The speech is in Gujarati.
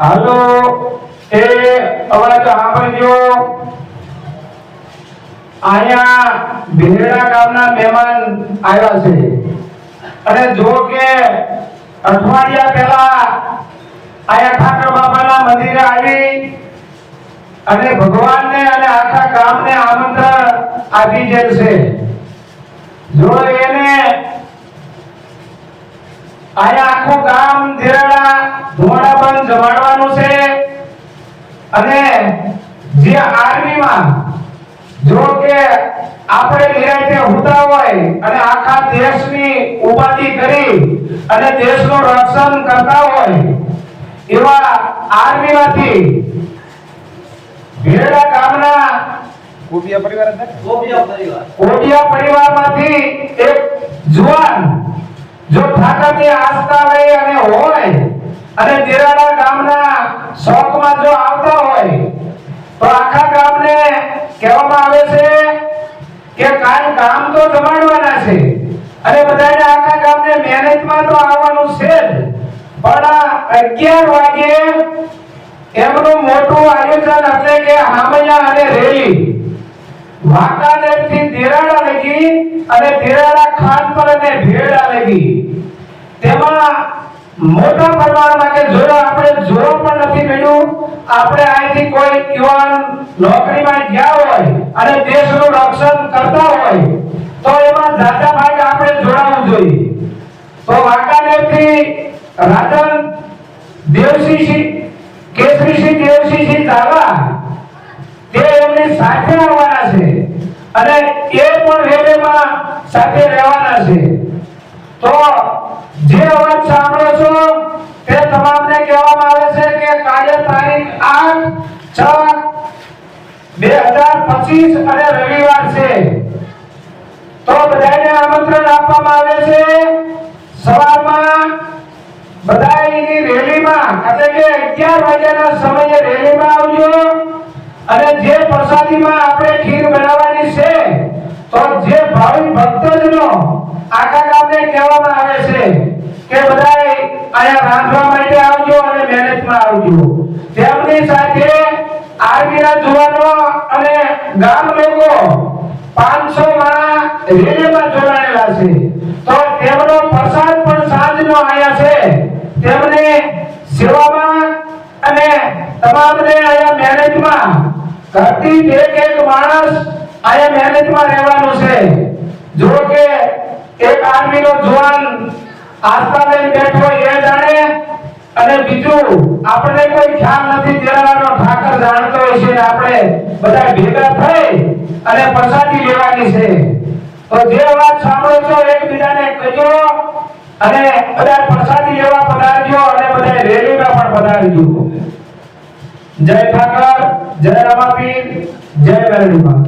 હાલો, એ અવાજ સાંભળજો અહીંયા ભીલડા ગામના મહેમાન આવ્યા છે. અને જો કે અઠવાડિયા પહેલા અહીંયા ઠાકર બાબાના મંદિરે આવી અને ભગવાનને અને આખા ગામને આમંત્રણ આપી જે છે. જો એને આયા આખું ગામ ધીરડા પણ જમાડવાનું છે. અને જે આર્મીમાં જો કે આપણે નિરાંતે હોતા હોય અને આખા દેશની ઉપાધિ કરી અને દેશનું રક્ષણ કરતા હોય એવા આર્મીમાંથી ભેડા ગામના કોબિયા પરિવાર ગોપિયા પરિવાર કોડિયા પરિવારમાંથી એક જુવાન જો ઠાકરની આસ્થા લઈ અને હોય, અને દેરાડા ગામના શોખમાં જો આવતા હોય, તો આખા ગામને કહેવામાં આવે છે કે કાલ ગામ તો જમાડવાના છે, અને બધાને આખા ગામને મહેનતમાં તો આવવાનું છે પણ 11 વાગે એમનું મોટું આયોજન એટલે કે હામૈયા અને રેલી. વાંકાનેરથી દેરાડા અને ખાન પર અને ભેળ લગી તેમાં મોટા પ્રમાણમાં કે જો આપણે જોરો પણ નથી મળ્યું. આપણે અહીંથી કોઈ યુવાન નોકરીમાં ગયા હોય અને દેશનું રક્ષણ કરતા હોય, તો એમાં દાદા ભાગ આપણે જોડાવું જોઈએ. તો વાંકાનેરથી રાજન દેવસિંહ કેસરીસિંહ દેવસિંહ ઝાલા તે એમની સાથે આવવાના છે અને એ પણ રેલીમાં સાથે રહેવાના છે. તો જે અવાજ સાંભળો છો, તે તમામને કહેવામાં આવે છે કે કાલે તારીખ 8 6 2025 અને રવિવાર છે. તો બધાને આમંત્રણ આપવામાં આવે છે. સવારમાં બધાયની રેલીમાં, એટલે કે 11 વાગ્યાના સમયે રેલીમાં આવજો. અને જે પ્રસાદીમાં કે બધાય અહીંયા રાંધવા માટે આવજો અને મેનેજમાં આવજો. તેમની સાથે આર્મીના જવાનો અને ગામ લોકો 500 માણા રેલીમાં જોડાયેલા છે. તો તેમનો પ્રસાદ પણ સાંજનો આયા છે. તેમને સેવામાં અને તમામને આયા મેનેજમાં ઘરથી એક એક માણસ આયા મેનેજમાં રહેવાનો છે. જો કે એક આર્મીનો જવાન આસ્થા બેઠો એ જાણે. અને બીજું આપણે કોઈ ખ્યાલ નથી તેરાનો ઠાકર જાણતો છે ને આપણે બધા ભેગા થઈ અને પ્રસાદી લેવાની છે. તો જે વાત સાંભળો છો, એકબીજાને કહેજો અને બધા પ્રસાદી લેવા પધારજો અને બધા રેલીમાં પણ પધારજો. જય ઠાકર, જય રામાપીર, જય મેરડીમાં.